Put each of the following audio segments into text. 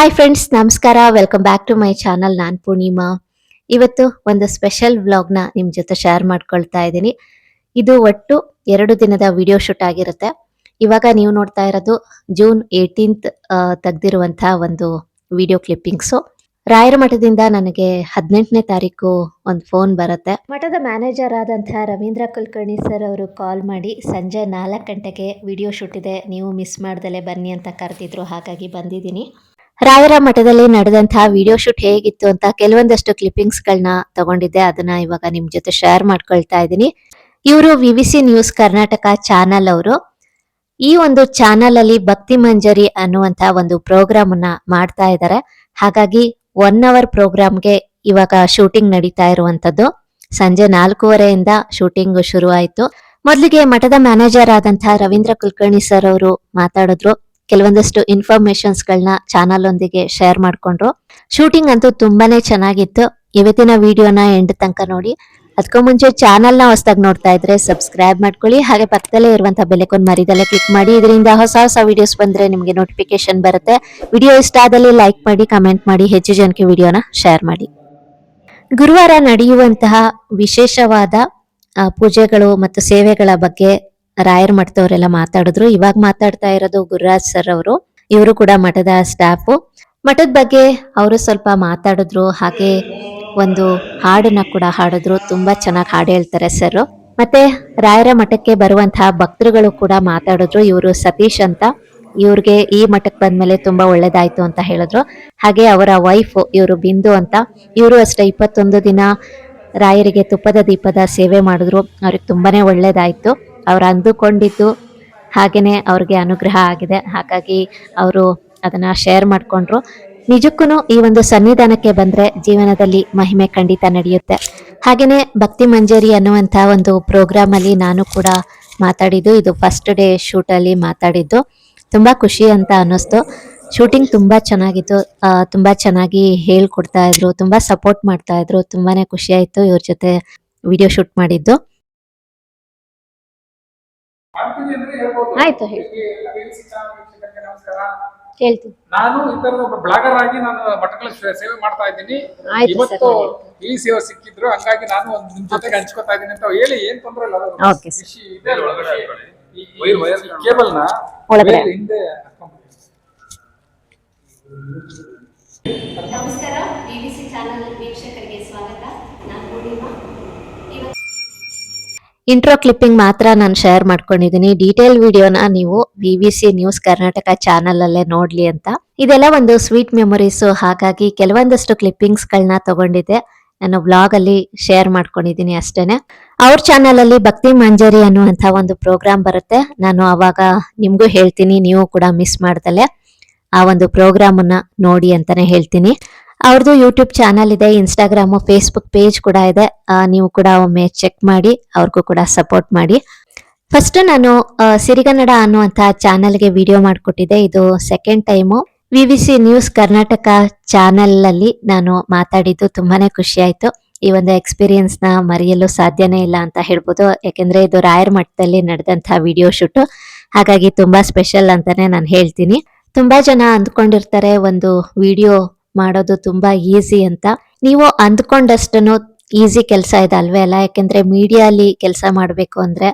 Hi friends ನಮಸ್ಕಾರ. Welcome back to my channel ನಾನು ಪೂರ್ಣಿಮಾ. ಇವತ್ತು ಒಂದು ಸ್ಪೆಷಲ್ ವ್ಲಾಗ್ನ ನಿಮ್ಮ ಜೊತೆ ಶೇರ್ ಮಾಡ್ಕೊಳ್ತಾ ಇದ್ದೀನಿ. ಇದು ಒಟ್ಟು ಎರಡು ದಿನದ ವಿಡಿಯೋ ಶೂಟ್ ಆಗಿರುತ್ತೆ. ಇವಾಗ ನೀವು ನೋಡ್ತಾ ಇರೋದು ಜೂನ್ ಏಯ್ಟೀನ್ತ್ ತೆಗ್ದಿರುವಂತಹ ಒಂದು ವಿಡಿಯೋ ಕ್ಲಿಪ್ಪಿಂಗ್ಸು ರಾಯರ ಮಠದಿಂದ ನನಗೆ ಹದಿನೆಂಟನೇ ತಾರೀಕು ಒಂದು ಫೋನ್ ಬರುತ್ತೆ. ಮಠದ ಮ್ಯಾನೇಜರ್ ಆದಂತಹ ರವೀಂದ್ರ ಕುಲಕರ್ಣಿ ಸರ್ ಅವರು ಕಾಲ್ ಮಾಡಿ ಸಂಜೆ ನಾಲ್ಕು ಗಂಟೆಗೆ ವಿಡಿಯೋ ಶೂಟ್ ಇದೆ. ನೀವು ಮಿಸ್ ಮಾಡ್ದಲೇ ಬನ್ನಿ ಅಂತ ಕರೆದಿದ್ರು. ಹಾಗಾಗಿ ಬಂದಿದ್ದೀನಿ. ರಾಯರ ಮಠದಲ್ಲಿ ನಡೆದಂತಹ ವಿಡಿಯೋ ಶೂಟ್ ಹೇಗಿತ್ತು ಅಂತ ಕೆಲವೊಂದಷ್ಟು ಕ್ಲಿಪ್ಪಿಂಗ್ಸ್ ಗಳನ್ನ ತಗೊಂಡಿದ್ದೆ. ಅದನ್ನ ಇವಾಗ ನಿಮ್ ಜೊತೆ ಶೇರ್ ಮಾಡ್ಕೊಳ್ತಾ ಇದ್ದೀನಿ. ಇವರು V C news Karnataka channel ಅವರು. ಈ ಒಂದು ಚಾನಲ್ ಅಲ್ಲಿ ಭಕ್ತಿ ಮಂಜರಿ ಅನ್ನುವಂತಹ ಒಂದು ಪ್ರೋಗ್ರಾಮ್ ಅನ್ನ ಮಾಡ್ತಾ ಇದ್ದಾರೆ ಹಾಗಾಗಿ ಒನ್ ಅವರ್ ಪ್ರೋಗ್ರಾಮ್ಗೆ ಇವಾಗ ಶೂಟಿಂಗ್ ನಡೀತಾ ಇರುವಂತದ್ದು ಸಂಜೆ ನಾಲ್ಕೂವರೆಯಿಂದ ಶೂಟಿಂಗ್ ಶುರು ಆಯಿತು ಮೊದಲಿಗೆ ಮಠದ ಮ್ಯಾನೇಜರ್ ಆದಂತಹ ರವೀಂದ್ರ ಕುಲಕರ್ಣಿ ಸರ್ ಅವರು ಮಾತಾಡಿದ್ರು. ಕೆಲವೊಂದಷ್ಟು ಇನ್ಫಾರ್ಮೇಶನ್ಸ್ ಗಳನ್ನ ಚಾನಲ್ ಒಂದಿಗೆ ಶೇರ್ ಮಾಡ್ಕೊಂಡ್ರು. ಶೂಟಿಂಗ್ ಅಂತೂ ತುಂಬಾನೇ ಚೆನ್ನಾಗಿತ್ತು. ಇವತ್ತಿನ ವಿಡಿಯೋನ ಎಂಡ್ ತನಕ ನೋಡಿ. ಅದಕ್ಕೂ ಮುಂಚೆ ಚಾನಲ್ನ ಹೊಸದಾಗಿ ನೋಡ್ತಾ ಇದ್ರೆ ಸಬ್ಸ್ಕ್ರೈಬ್ ಮಾಡ್ಕೊಳ್ಳಿ. ಹಾಗೆ ಪಕ್ಕದಲ್ಲೇ ಇರುವಂತಹ ಬೆಲೆಕೊಂಡು ಮರಿದಲ್ಲೇ ಕ್ಲಿಕ್ ಮಾಡಿ. ಇದರಿಂದ ಹೊಸ ಹೊಸ ವಿಡಿಯೋಸ್ ಬಂದ್ರೆ ನಿಮಗೆ ನೋಟಿಫಿಕೇಶನ್ ಬರುತ್ತೆ. ವಿಡಿಯೋ ಇಷ್ಟ ಆದಲ್ಲಿ ಲೈಕ್ ಮಾಡಿ ಕಮೆಂಟ್ ಮಾಡಿ, ಹೆಚ್ಚು ಜನಕ್ಕೆ ವಿಡಿಯೋನ ಶೇರ್ ಮಾಡಿ. ಗುರುವಾರ ನಡೆಯುವಂತಹ ವಿಶೇಷವಾದ ಪೂಜೆಗಳು ಮತ್ತು ಸೇವೆಗಳ ಬಗ್ಗೆ ರಾಯರ್ ಮಠದವರೆಲ್ಲ ಮಾತಾಡಿದ್ರು. ಇವಾಗ ಮಾತಾಡ್ತಾ ಇರೋದು ಗುರುರಾಜ್ ಸರ್ ಅವರು. ಇವರು ಕೂಡ ಮಠದ ಸ್ಟಾಫು ಮಠದ ಬಗ್ಗೆ ಅವರು ಸ್ವಲ್ಪ ಮಾತಾಡಿದ್ರು. ಹಾಗೆ ಒಂದು ಹಾಡನ್ನ ಕೂಡ ಹಾಡಿದ್ರು. ತುಂಬಾ ಚೆನ್ನಾಗಿ ಹಾಡು ಹೇಳ್ತಾರೆ ಸರ್ ಮತ್ತೆ ರಾಯರ ಮಠಕ್ಕೆ ಬರುವಂತಹ ಭಕ್ತರುಗಳು ಕೂಡ ಮಾತಾಡಿದ್ರು. ಇವರು ಸತೀಶ್ ಅಂತ. ಇವ್ರಿಗೆ ಈ ಮಠಕ್ಕೆ ಬಂದ್ಮೇಲೆ ತುಂಬಾ ಒಳ್ಳೇದಾಯ್ತು ಅಂತ ಹೇಳಿದ್ರು. ಹಾಗೆ ಅವರ ವೈಫ್ ಇವರು ಬಿಂದು ಅಂತ. ಇವರು ಅಷ್ಟೇ ಇಪ್ಪತ್ತೊಂದು ದಿನ ರಾಯರಿಗೆ ತುಪ್ಪದ ದೀಪದ ಸೇವೆ ಮಾಡಿದ್ರು. ಅವ್ರಿಗೆ ತುಂಬಾನೇ ಒಳ್ಳೇದಾಯ್ತು. ಅವ್ರು ಅಂದುಕೊಂಡಿದ್ದು ಹಾಗೆಯೇ ಅವ್ರಿಗೆ ಅನುಗ್ರಹ ಆಗಿದೆ. ಹಾಗಾಗಿ ಅವರು ಅದನ್ನ ಶೇರ್ ಮಾಡಿಕೊಂಡ್ರು. ನಿಜಕ್ಕೂ ಈ ಒಂದು ಸನ್ನಿಧಾನಕ್ಕೆ ಬಂದ್ರೆ ಜೀವನದಲ್ಲಿ ಮಹಿಮೆ ಖಂಡಿತ ನಡೆಯುತ್ತೆ. ಹಾಗೇನೆ ಭಕ್ತಿ ಮಂಜರಿ ಅನ್ನುವಂಥ ಒಂದು ಪ್ರೋಗ್ರಾಮ್ ಅಲ್ಲಿ ನಾನು ಕೂಡ ಮಾತಾಡಿದ್ದು. ಇದು ಫಸ್ಟ್ ಡೇ ಶೂಟ್ ಅಲ್ಲಿ ಮಾತಾಡಿದ್ದು. ತುಂಬಾ ಖುಷಿ ಅಂತ ಅನ್ನಿಸ್ತು. ಶೂಟಿಂಗ್ ತುಂಬಾ ಚೆನ್ನಾಗಿತ್ತು. ತುಂಬ ತುಂಬಾ ಚೆನ್ನಾಗಿ ಹೇಳ್ಕೊಡ್ತಾ ಇದ್ರು. ತುಂಬಾ ಸಪೋರ್ಟ್ ಮಾಡ್ತಾ ಇದ್ರು. ತುಂಬಾನೇ ಖುಷಿ ಆಯ್ತು ಇವ್ರ ಜೊತೆ ವಿಡಿಯೋ ಶೂಟ್ ಮಾಡಿದ್ದು. ಆಯ್ತು, ಹೇಳ್ತೀನಿ. ನಾನು ಇತರ ಒಬ್ಬ ಬ್ಲಾಗರ್ ಆಗಿ ನಾನು ಮಠಗಳ ಸೇವೆ ಮಾಡ್ತಾ ಇದ್ದೀನಿ. ಇವತ್ತು ಈ ಸೇವೆ ಸಿಕ್ಕಿದ್ರು ಹಂಗಾಗಿ ನಾನು ಒಂದು ನಿಮ್ ಜೊತೆಗೆ ಹಂಚ್ಕೊತಾ ಇದ್ದೀನಿ ಅಂತ ಹೇಳಿ ಏನ್ ತೊಂದ್ರೆ ಇಲ್ಲ ಕೇಬಲ್ನ. ಹಿಂದೆ ನಮಸ್ಕಾರ ಬಿಬಿಸಿ ಚಾನೆಲ್ ವೀಕ್ಷಕರಿಗೆ ಸ್ವಾಗತ. ನಾನು ಪೂರ್ಣಿಮಾ. ಇಂಟ್ರೋ ಕ್ಲಿಪ್ಪಿಂಗ್ ಮಾತ್ರ ನಾನು ಶೇರ್ ಮಾಡ್ಕೊಂಡಿದ್ದೀನಿ ಡೀಟೇಲ್ ವಿಡಿಯೋನ ನೀವು B B C news Karnataka channel ಅಲ್ಲೇ ನೋಡ್ಲಿ ಅಂತ. ಇದೆಲ್ಲ ಒಂದು ಸ್ವೀಟ್ ಮೆಮೊರೀಸು ಹಾಗಾಗಿ ಕೆಲವೊಂದಷ್ಟು ಕ್ಲಿಪ್ಪಿಂಗ್ಸ್ ಗಳನ್ನ ತಗೊಂಡಿದ್ದೆ. ನಾನು ಬ್ಲಾಗ್ ಅಲ್ಲಿ ಶೇರ್ ಮಾಡ್ಕೊಂಡಿದ್ದೀನಿ ಅಷ್ಟೇನೆ. ಅವ್ರ ಚಾನಲ್ ಅಲ್ಲಿ ಭಕ್ತಿ ಮಂಜರಿ ಅನ್ನುವಂತ ಒಂದು ಪ್ರೋಗ್ರಾಮ್ ಬರುತ್ತೆ. ನಾನು ಅವಾಗ ನಿಮ್ಗೂ ಹೇಳ್ತೀನಿ, ನೀವು ಕೂಡ ಮಿಸ್ ಮಾಡ್ದಲೆ ಆ ಒಂದು ಪ್ರೋಗ್ರಾಮ್ ಅನ್ನ ನೋಡಿ ಅಂತಾನೆ ಹೇಳ್ತೀನಿ. ಅವ್ರದ್ದು ಯೂಟ್ಯೂಬ್ ಚಾನಲ್ ಇದೆ ಇನ್ಸ್ಟಾಗ್ರಾಮು ಫೇಸ್ಬುಕ್ ಪೇಜ್ ಕೂಡ ಇದೆ. ನೀವು ಕೂಡ ಒಮ್ಮೆ ಚೆಕ್ ಮಾಡಿ, ಅವ್ರಿಗೂ ಕೂಡ ಸಪೋರ್ಟ್ ಮಾಡಿ. ಫಸ್ಟ್ ನಾನು ಸಿರಿಗನ್ನಡ ಅನ್ನುವಂತಹ ಚಾನಲ್ಗೆ ವಿಡಿಯೋ ಮಾಡಿಕೊಟ್ಟಿದ್ದೆ. ಇದು second time V V C news Karnataka channel ಅಲ್ಲಿ ನಾನು ಮಾತಾಡಿದ್ದು ತುಂಬಾನೇ ಖುಷಿ ಆಯ್ತು ಈ ಒಂದು ಎಕ್ಸ್ಪೀರಿಯನ್ಸ್ನ ಮರೆಯಲು ಸಾಧ್ಯನೇ ಇಲ್ಲ ಅಂತ ಹೇಳ್ಬೋದು. ಯಾಕೆಂದ್ರೆ ಇದು ರಾಯರ್ ಮಠದಲ್ಲಿ ನಡೆದಂತಹ ವಿಡಿಯೋ ಶೂಟ್ ಹಾಗಾಗಿ ತುಂಬಾ ಸ್ಪೆಷಲ್ ಅಂತಾನೆ ನಾನು ಹೇಳ್ತೀನಿ. ತುಂಬಾ ಜನ ಅಂದ್ಕೊಂಡಿರ್ತಾರೆ, ಒಂದು ವಿಡಿಯೋ ಮಾಡೋದು ತುಂಬಾ ಈಸಿ ಅಂತ. ನೀವು ಅಂದ್ಕೊಂಡಷ್ಟನ್ನು ಈಸಿ ಕೆಲಸ ಇದೆ ಅಲ್ವೇ ಅಲ್ಲ? ಯಾಕೆಂದ್ರೆ ಮೀಡಿಯಾ ಅಲ್ಲಿ ಕೆಲಸ ಮಾಡಬೇಕು ಅಂದ್ರೆ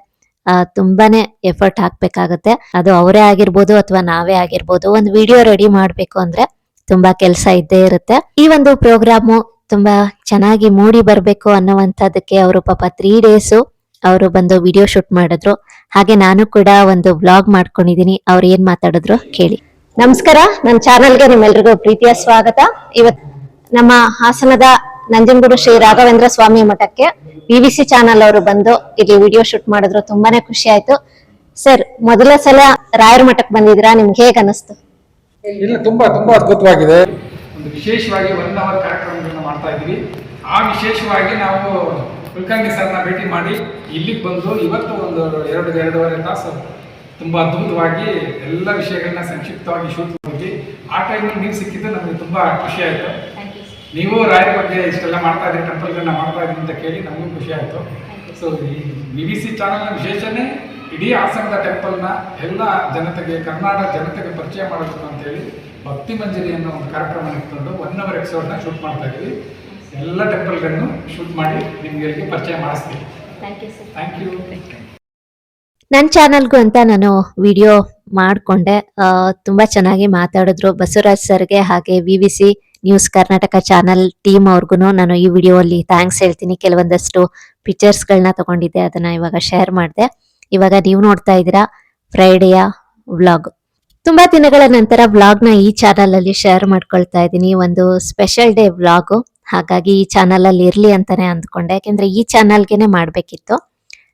ತುಂಬಾನೇ ಎಫರ್ಟ್ ಹಾಕ್ಬೇಕಾಗತ್ತೆ. ಅದು ಅವರೇ ಆಗಿರ್ಬೋದು ಅಥವಾ ನಾವೇ ಆಗಿರ್ಬೋದು. ಒಂದು ವಿಡಿಯೋ ರೆಡಿ ಮಾಡ್ಬೇಕು ಅಂದ್ರೆ ತುಂಬಾ ಕೆಲಸ ಇದ್ದೇ ಇರುತ್ತೆ. ಈ ಒಂದು ಪ್ರೋಗ್ರಾಮು ತುಂಬಾ ಚೆನ್ನಾಗಿ ಮೂಡಿ ಬರಬೇಕು ಅನ್ನುವಂಥದ್ದಕ್ಕೆ ಅವರು ಪಾಪ ತ್ರೀ ಡೇಸು ಅವರು ಬಂದು ವಿಡಿಯೋ ಶೂಟ್ ಮಾಡಿದ್ರು. ಹಾಗೆ ನಾನು ಕೂಡ ಒಂದು ವ್ಲಾಗ್ ಮಾಡ್ಕೊಂಡಿದೀನಿ ಅವ್ರು ಏನ್ ಮಾತಾಡಿದ್ರು ಕೇಳಿ. ನಮಸ್ಕಾರ ನನ್ನ ಚಾನೆಲ್ಗೆ ನಿಮ್ಮೆಲ್ರಿಗೂ ಪ್ರೀತಿಯ ಸ್ವಾಗತ. ಇವತ್ ನಮ್ಮ ಹಾಸನದ ನಂಜನಗೂಡು ಶ್ರೀ ರಾಘವೇಂದ್ರ ಸ್ವಾಮಿ ಮಠಕ್ಕೆ ಸಿ ಚಾನಲ್ ಅವರು ಬಂದು ಇಲ್ಲಿ ವಿಡಿಯೋ ಶೂಟ್ ಮಾಡಿದ್ರು, ತುಂಬಾನೇ ಖುಷಿ ಆಯ್ತು. ಸರ್, ಮೊದಲ ಸಲ ರಾಯರ ಮಠಕ್ಕೆ ಬಂದಿದ್ರಾ ನಿಮ್ಗೆ ಹೇಗ್ ಅನಿಸ್ತು? ಇಲ್ಲ, ತುಂಬಾ ತುಂಬಾ ಅದ್ಭುತವಾಗಿದೆ. ಒಂದು ವಿಶೇಷವಾಗಿ ಒನ್ ಅವರ್ ಕಾರ್ಯಕ್ರಮಗಳನ್ನ ಮಾಡ್ತಾ ಇದ್ವಿ ಆ ವಿಶೇಷವಾಗಿ ನಾವು ಕುಲಕರ್ಣಿ ಸರ್ನ ಭೇಟಿ ಮಾಡಿ ಇಲ್ಲಿಗೆ ಬಂದು ಇವತ್ತು ಒಂದು ಎರಡು, ಎರಡೂವರೆ ತಾಸು ತುಂಬಾ ಅದ್ಭುತವಾಗಿ ಎಲ್ಲ ವಿಷಯಗಳನ್ನ ಸಂಕ್ಷಿಪ್ತವಾಗಿ ಶೂಟ್ ಮಾಡಿ ಆ ಟೈಮಲ್ಲಿ ನೀವು ಸಿಕ್ಕಿದ್ದು ನಮಗೆ ತುಂಬಾ ಖುಷಿ ಆಯಿತು. ನೀವು ರಾಯರ ಬಗ್ಗೆ ಇಷ್ಟೆಲ್ಲ ಮಾಡ್ತಾ ಇದ್ದೀರಿ ಟೆಂಪಲ್ಗಳನ್ನ ಮಾಡ್ತಾ ಇದ್ರಿ ಅಂತ ಕೇಳಿ ನಮಗೂ ಖುಷಿ ಆಯಿತು. ಸೊ ಈ ಬಿ ವಿ ಸಿ ಚಾನಲ್ನ ವಿಶೇಷನೇ ಇಡೀ ಹಾಸನದ ಟೆಂಪಲ್ನ ಎಲ್ಲ ಜನತೆಗೆ ಕರ್ನಾಟಕ ಜನತೆಗೆ ಪರಿಚಯ ಮಾಡಬೇಕು ಅಂತೇಳಿ ಭಕ್ತಿ ಮಂಜರಿ ಅನ್ನೋ ಒಂದು ಕಾರ್ಯಕ್ರಮ ಇಟ್ಕೊಂಡು ಒನ್ ಅವರ್ ಎಪಿಸೋಡ್ನ ಶೂಟ್ ಮಾಡ್ತಾ ಇದ್ದೀವಿ. ಎಲ್ಲ ಟೆಂಪಲ್ಗಳನ್ನು ಶೂಟ್ ಮಾಡಿ ನಿಮ್ಗೆ ಪರಿಚಯ ಮಾಡಿಸ್ತೀವಿ ಥ್ಯಾಂಕ್ ಯು ಥ್ಯಾಂಕ್ ಯು ನನ್ನ ಚಾನಲ್ಗೂ ಅಂತ ನಾನು ವಿಡಿಯೋ ಮಾಡಿಕೊಂಡೆ. ತುಂಬಾ ಚೆನ್ನಾಗಿ ಮಾತಾಡಿದ್ರು. ಬಸವರಾಜ್ ಸರ್ಗೆ ಹಾಗೆ V V C news Karnataka channel team ಅವ್ರಿಗೂ ನಾನು ಈ ವಿಡಿಯೋ ಅಲ್ಲಿ ಥ್ಯಾಂಕ್ಸ್ ಹೇಳ್ತೀನಿ. ಕೆಲವೊಂದಷ್ಟು ಪಿಕ್ಚರ್ಸ್ಗಳನ್ನ ತಗೊಂಡಿದ್ದೆ. ಅದನ್ನ ಇವಾಗ ಶೇರ್ ಮಾಡಿದೆ. ಇವಾಗ ನೀವು ನೋಡ್ತಾ ಇದ್ದೀರಾ ಫ್ರೈಡೆಯ ವ್ಲಾಗ್ ತುಂಬಾ ದಿನಗಳ ನಂತರ ವ್ಲಾಗ್ನ ಈ ಚಾನಲಲ್ಲಿ ಶೇರ್ ಮಾಡ್ಕೊಳ್ತಾ ಇದ್ದೀನಿ. ಒಂದು ಸ್ಪೆಷಲ್ ಡೇ ವ್ಲಾಗು ಹಾಗಾಗಿ ಈ ಚಾನಲಲ್ಲಿ ಇರ್ಲಿ ಅಂತಾನೆ ಅಂದ್ಕೊಂಡೆ. ಯಾಕೆಂದ್ರೆ ಈ ಚಾನಲ್ಗೆನೆ ಮಾಡ್ಬೇಕಿತ್ತು.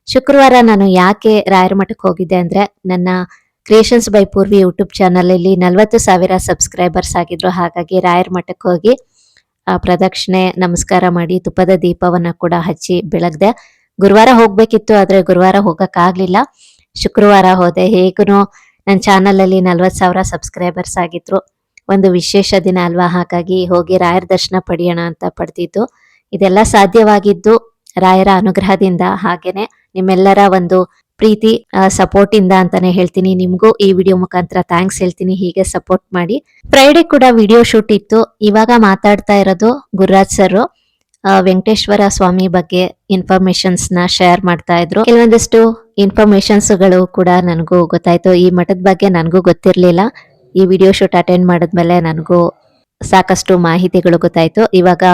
ಶುಕ್ರವಾರ ನಾನು ಯಾಕೆ ರಾಯರ ಮಠಕ್ಕೆ ಹೋಗಿದ್ದೆ ಅಂದ್ರೆ ನನ್ನ ಕ್ರಿಯೇಷನ್ಸ್ ಬೈ ಪೂರ್ವಿ ಯೂಟ್ಯೂಬ್ ಚಾನಲಲ್ಲಿ ನಲ್ವತ್ತು ಸಾವಿರ ಸಬ್ಸ್ಕ್ರೈಬರ್ಸ್ ಆಗಿದ್ರು. ಹಾಗಾಗಿ ರಾಯರ ಮಠಕ್ಕೆ ಹೋಗಿ ಪ್ರದಕ್ಷಿಣೆ, ನಮಸ್ಕಾರ ಮಾಡಿ, ತುಪ್ಪದ ದೀಪವನ್ನ ಕೂಡ ಹಚ್ಚಿ ಬೆಳಗ್ದೆ. ಗುರುವಾರ ಹೋಗಬೇಕಿತ್ತು, ಆದರೆ ಗುರುವಾರ ಹೋಗೋಕ್ಕಾಗಲಿಲ್ಲ ಶುಕ್ರವಾರ ಹೋದೆ. ಹೇಗೂ ನನ್ನ ಚಾನಲಲ್ಲಿ ನಲ್ವತ್ತು ಸಾವಿರ ಸಬ್ಸ್ಕ್ರೈಬರ್ಸ್ ಆಗಿದ್ರು. ಒಂದು ವಿಶೇಷ ದಿನ ಅಲ್ವಾ? ಹಾಗಾಗಿ ಹೋಗಿ ರಾಯರ ದರ್ಶನ ಪಡೆಯೋಣ ಅಂತ ಪಡೆದಿದ್ದು. ಇದೆಲ್ಲ ಸಾಧ್ಯವಾಗಿದ್ದು ರಾಯರ ಅನುಗ್ರಹದಿಂದ ಹಾಗೇನೆ. ನಿಮ್ಮೆಲ್ಲರ ಒಂದು ಪ್ರೀತಿ ಸಪೋರ್ಟ್ ಇಂದ ಅಂತಾನೆ ಹೇಳ್ತೀನಿ. ನಿಮ್ಗೂ ಈ ವಿಡಿಯೋ ಮುಖಾಂತರ ಥ್ಯಾಂಕ್ಸ್ ಹೇಳ್ತೀನಿ. ಹೀಗೆ ಸಪೋರ್ಟ್ ಮಾಡಿ. ಫ್ರೈಡೆ ಕೂಡ ವಿಡಿಯೋ ಶೂಟ್ ಇತ್ತು. ಇವಾಗ ಮಾತಾಡ್ತಾ ಇರೋದು ಗುರುರಾಜ್ ಸರ್ ವೆಂಕಟೇಶ್ವರ ಸ್ವಾಮಿ ಬಗ್ಗೆ ಇನ್ಫಾರ್ಮೇಶನ್ಸ್ನ ಶೇರ್ ಮಾಡ್ತಾ ಇದ್ರು. ಕೆಲವೊಂದಿಷ್ಟು ಇನ್ಫಾರ್ಮೇಶನ್ಸ್ಗಳು ಕೂಡ ನನಗೂ ಗೊತ್ತಾಯ್ತು. ಈ ಮಠದ ಬಗ್ಗೆ ನನಗೂ ಗೊತ್ತಿರ್ಲಿಲ್ಲ. ಈ ವಿಡಿಯೋ ಶೂಟ್ ಅಟೆಂಡ್ ಮಾಡಿದ್ಮೇಲೆ ನನಗೂ ಸಾಕಷ್ಟು ಮಾಹಿತಿಗಳು ಗೊತ್ತಾಯ್ತು. ಇವಾಗ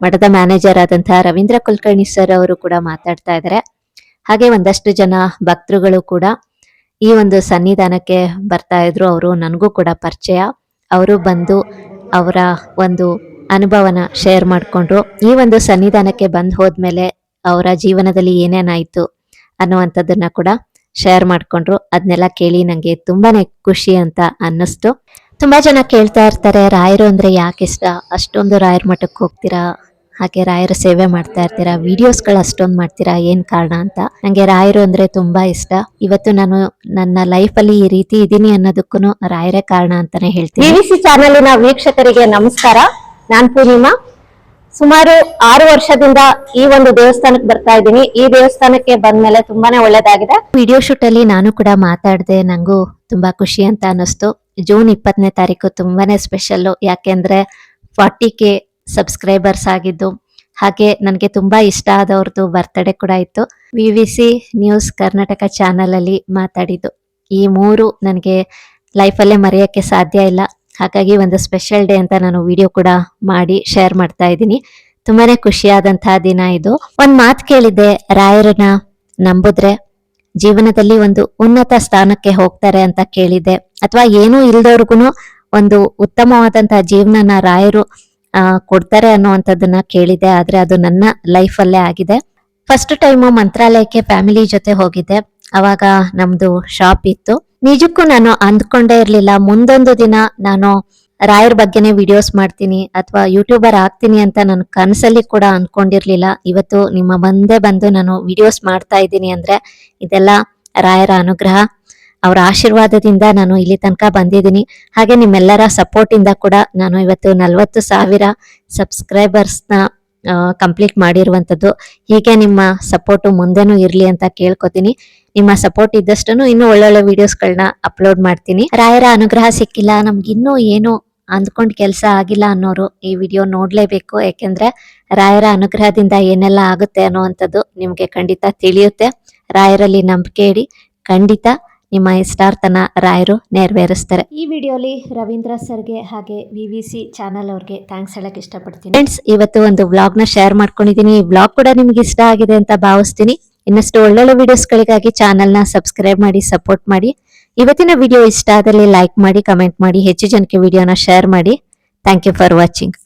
ಮಠದ ಮ್ಯಾನೇಜರ್ ಆದಂತಹ ರವೀಂದ್ರ ಕುಲಕರ್ಣಿ ಸರ್ ಅವರು ಕೂಡ ಮಾತಾಡ್ತಾ ಇದ್ದಾರೆ ಹಾಗೆ ಒಂದಷ್ಟು ಜನ ಭಕ್ತರುಗಳು ಕೂಡ ಈ ಒಂದು ಸನ್ನಿಧಾನಕ್ಕೆ ಬರ್ತಾ ಇದ್ರು. ಅವರು ನನಗೂ ಕೂಡ ಪರಿಚಯ. ಅವರು ಬಂದು ಅವರ ಒಂದು ಅನುಭವನ ಶೇರ್ ಮಾಡಿಕೊಂಡ್ರು. ಈ ಒಂದು ಸನ್ನಿಧಾನಕ್ಕೆ ಬಂದು ಹೋದ್ಮೇಲೆ ಅವರ ಜೀವನದಲ್ಲಿ ಏನೇನಾಯಿತು ಅನ್ನುವಂಥದ್ದನ್ನ ಕೂಡ ಶೇರ್ ಮಾಡ್ಕೊಂಡ್ರು. ಅದನ್ನೆಲ್ಲ ಕೇಳಿ ನಂಗೆ ತುಂಬಾನೇ ಖುಷಿ ಅಂತ ಅನ್ನಿಸ್ತು. ತುಂಬಾ ಜನ ಕೇಳ್ತಾ ಇರ್ತಾರೆ, ರಾಯರು ಅಂದ್ರೆ ಯಾಕೆ ಇಷ್ಟ? ಅಷ್ಟೊಂದು ರಾಯರ ಮಠಕ್ಕೆ ಹೋಗ್ತೀರಾ? ಹಾಗೆ ರಾಯರ ಸೇವೆ ಮಾಡ್ತಾ ಇರ್ತೀರಾ? ವಿಡಿಯೋಸ್ಗಳು ಅಷ್ಟೊಂದು ಮಾಡ್ತೀರಾ? ಏನ್ ಕಾರಣ ಅಂತ? ನಂಗೆ ರಾಯರು ಅಂದ್ರೆ ತುಂಬಾ ಇಷ್ಟ. ಇವತ್ತು ನಾನು ನನ್ನ ಲೈಫ್ ಅಲ್ಲಿ ಈ ರೀತಿ ಇದ್ದೀನಿ ಅನ್ನೋದಕ್ಕೂ ರಾಯರೇ ಕಾರಣ ಅಂತಾನೆ ಹೇಳ್ತೀನಿ. ಟಿವಿಸಿ ಚಾನಲಿನ ವೀಕ್ಷಕರಿಗೆ ನಮಸ್ಕಾರ. ನಾನ್ ಪೂರ್ಣಿಮಾ. ಸುಮಾರು ಆರು ವರ್ಷದಿಂದ ಈ ಒಂದು ದೇವಸ್ಥಾನಕ್ಕೆ ಬರ್ತಾ ಇದ್ದೀನಿ. ಈ ದೇವಸ್ಥಾನಕ್ಕೆ ಬಂದ್ಮೇಲೆ ತುಂಬಾನೇ ಒಳ್ಳೇದಾಗಿದೆ. ವಿಡಿಯೋ ಶೂಟ್ ಅಲ್ಲಿ ನಾನು ಕೂಡ ಮಾತಾಡಿದೆ. ನಂಗೂ ತುಂಬಾ ಖುಷಿ ಅಂತ ಅನ್ನಿಸ್ತು. ಜೂನ್ ಇಪ್ಪತ್ತನೇ ತಾರೀಕು ತುಂಬಾನೇ ಸ್ಪೆಷಲ್ ಯಾಕೆಂದ್ರೆ ಫಾರ್ಟಿ ಕೆ ಸಬ್ಸ್ಕ್ರೈಬರ್ಸ್ ಆಗಿದ್ದು, ಹಾಗೆ ನನಗೆ ತುಂಬಾ ಇಷ್ಟ ಆದವ್ರದ್ದು ಬರ್ತ್ಡೇ ಕೂಡ ಇತ್ತು. V V C news Karnataka channel ಅಲ್ಲಿ ಮಾತಾಡಿದ್ದು. ಈ ಮೂರು ನನಗೆ ಲೈಫಲ್ಲೇ ಮರೆಯೋಕ್ಕೆ ಸಾಧ್ಯ ಇಲ್ಲ. ಹಾಗಾಗಿ ಒಂದು ಸ್ಪೆಷಲ್ ಡೇ ಅಂತ ನಾನು ವಿಡಿಯೋ ಕೂಡ ಮಾಡಿ ಶೇರ್ ಮಾಡ್ತಾ ಇದ್ದೀನಿ. ತುಂಬಾನೇ ಖುಷಿಯಾದಂತಹ ದಿನ ಇದು. ಒಂದ್ ಮಾತು ಕೇಳಿದ್ದೆ, ರಾಯರನ್ನ ನಂಬುದ್ರೆ ಜೀವನದಲ್ಲಿ ಒಂದು ಉನ್ನತ ಸ್ಥಾನಕ್ಕೆ ಹೋಗ್ತಾರೆ ಅಂತ ಕೇಳಿದ್ದೆ. ಅಥವಾ ಏನೂ ಇಲ್ದವ್ರಿಗೂ ಒಂದು ಉತ್ತಮವಾದಂತಹ ಜೀವನನ ರಾಯರು ಕೊಡ್ತಾರೆ ಅನ್ನುವಂಥದ್ದನ್ನ ಕೇಳಿದೆ, ಆದ್ರೆ ಅದು ನನ್ನ ಲೈಫ್ ಅಲ್ಲೇ ಆಗಿದೆ. ಫಸ್ಟ್ ಟೈಮ್ ಮಂತ್ರಾಲಯಕ್ಕೆ ಫ್ಯಾಮಿಲಿ ಜೊತೆ ಹೋಗಿದ್ದೆ. ಅವಾಗ ನಮ್ದು ಶಾಪ್ ಇತ್ತು. ನಿಜಕ್ಕೂ ನಾನು ಅಂದ್ಕೊಂಡೇ ಇರ್ಲಿಲ್ಲ. ಮುಂದೊಂದು ದಿನ ನಾನು ರಾಯರ್ ಬಗ್ಗೆನೇ ವಿಡಿಯೋಸ್ ಮಾಡ್ತೀನಿ ಅಥವಾ ಯೂಟ್ಯೂಬರ್ ಆಗ್ತೀನಿ ಅಂತ ನಾನು ಕನಸಲ್ಲಿ ಕೂಡ ಅನ್ಕೊಂಡಿರ್ಲಿಲ್ಲ. ಇವತ್ತು ನಿಮ್ಮ ಮುಂದೆ ಬಂದು ನಾನು ವಿಡಿಯೋಸ್ ಮಾಡ್ತಾ ಇದ್ದೀನಿ ಅಂದ್ರೆ ಇದೆಲ್ಲ ರಾಯರ ಅನುಗ್ರಹ. ಅವರ ಆಶೀರ್ವಾದದಿಂದ ನಾನು ಇಲ್ಲಿ ತನಕ ಬಂದಿದ್ದೀನಿ. ಹಾಗೆ ನಿಮ್ಮೆಲ್ಲರ ಸಪೋರ್ಟ್ ಇಂದ ಕೂಡ ನಾನು ಇವತ್ತು ನಲವತ್ತು ಸಾವಿರ ಸಬ್ಸ್ಕ್ರೈಬರ್ಸ್ನ ಕಂಪ್ಲೀಟ್ ಮಾಡಿರುವಂಥದ್ದು ಹೀಗೆ ನಿಮ್ಮ ಸಪೋರ್ಟು ಮುಂದೆನೂ ಇರಲಿ ಅಂತ ಕೇಳ್ಕೊತೀನಿ. ನಿಮ್ಮ ಸಪೋರ್ಟ್ ಇದ್ದಷ್ಟು ಇನ್ನೂ ಒಳ್ಳೊಳ್ಳೆ ವಿಡಿಯೋಸ್ಗಳನ್ನ ಅಪ್ಲೋಡ್ ಮಾಡ್ತೀನಿ. ರಾಯರ ಅನುಗ್ರಹ ಸಿಕ್ಕಿಲ್ಲ, ನಮ್ಗೆ ಇನ್ನೂ ಏನು ಅಂದ್ಕೊಂಡ್ ಕೆಲಸ ಆಗಿಲ್ಲ ಅನ್ನೋರು ಈ ವಿಡಿಯೋ ನೋಡ್ಲೇಬೇಕು. ಯಾಕೆಂದ್ರೆ ರಾಯರ ಅನುಗ್ರಹದಿಂದ ಏನೆಲ್ಲ ಆಗುತ್ತೆ ಅನ್ನುವಂಥದ್ದು ನಿಮಗೆ ಖಂಡಿತ ತಿಳಿಯುತ್ತೆ. ರಾಯರಲ್ಲಿ ನಂಬಿಕೆ ಇಡಿ. ಖಂಡಿತ ನಿಮ್ಮ ಇಷ್ಟಾರ್ಥನ ರಾಯರು ನೆರವೇರಿಸ್ತಾರೆ. ಈ ವಿಡಿಯೋಲಿ ರವೀಂದ್ರ ಸರ್ಗೆ ಹಾಗೆ ವಿ ವಿ ಸಿ ಚಾನಲ್ ಅವ್ರಿಗೆ ಥ್ಯಾಂಕ್ಸ್ ಹೇಳಕ್ ಇಷ್ಟಪಡ್ತೀನಿ. ಫ್ರೆಂಡ್ಸ್ ಇವತ್ತು ಒಂದು ವ್ಲಾಗ್ನ ಶೇರ್ ಮಾಡ್ಕೊಂಡಿದ್ದೀನಿ. ಈ ವ್ಲಾಗ್ ಕೂಡ ನಿಮ್ಗೆ ಇಷ್ಟ ಆಗಿದೆ ಅಂತ ಭಾವಿಸ್ತೀನಿ. ಇನ್ನಷ್ಟು ಒಳ್ಳೊಳ್ಳೆ ವಿಡಿಯೋಸ್ಗಳಿಗಾಗಿ ಚಾನಲ್ನ ಸಬ್ಸ್ಕ್ರೈಬ್ ಮಾಡಿ ಸಪೋರ್ಟ್ ಮಾಡಿ. ಇವತ್ತಿನ ವಿಡಿಯೋ ಇಷ್ಟ ಆದಲ್ಲಿ ಲೈಕ್ ಮಾಡಿ ಕಮೆಂಟ್ ಮಾಡಿ ಹೆಚ್ಚು ಜನಕ್ಕೆ ವಿಡಿಯೋನ ಶೇರ್ ಮಾಡಿ. Thank you for watching